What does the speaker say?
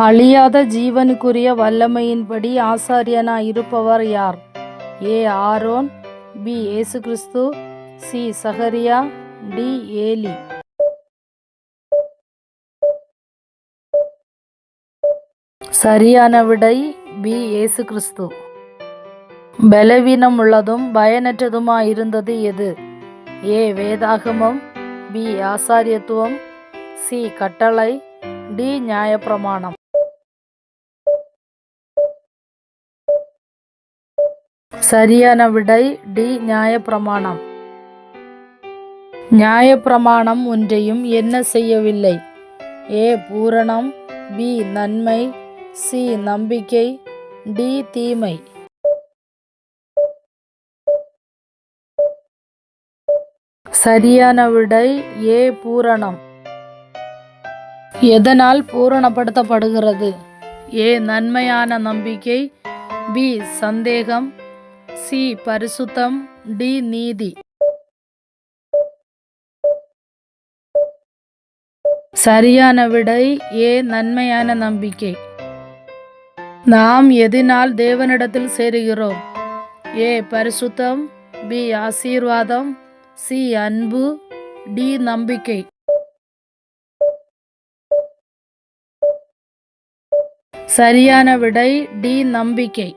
அழியாத ஜீவனுக்குரிய வல்லமையின்படி ஆசாரியனாய் இருப்பவர் யார்? ஏ. Aaron B. ஏசு கிறிஸ்து சி. சஹரியா டி. ஏலி. சரியான விடை பி. ஏசு கிறிஸ்து பலவீனம் உள்ளதும் பயனற்றதுமாய் இருந்தது எது? ஏ. வேதாகமம் பி. ஆசாரியத்துவம் சி. கட்டளை டி. நியாயப்பிரமாணம். சரியான விடை டி நியாயப்பிரமாணம். நியாயப்பிரமாணம் ஒன்றையும் என்ன செய்யவில்லை? ஏ பூரணம் பி நன்மை சி நம்பிக்கை டி தீமை. சரியான விடை ஏ பூரணம். எதனால் பூரணப்படுத்தப்படுகிறது? ஏ நன்மையான நம்பிக்கை பி சந்தேகம் சி. பரிசுத்தம். டி. நீதி. சரியான விடை. ஏ. நன்மையான நம்பிக்கை. நாம் எதினால் தேவனிடத்தில் சேருகிறோம். ஏ. பரிசுத்தம். பி. ஆசீர்வாதம். சி. அன்பு. டி. நம்பிக்கை. சரியான விடை. டி. நம்பிக்கை.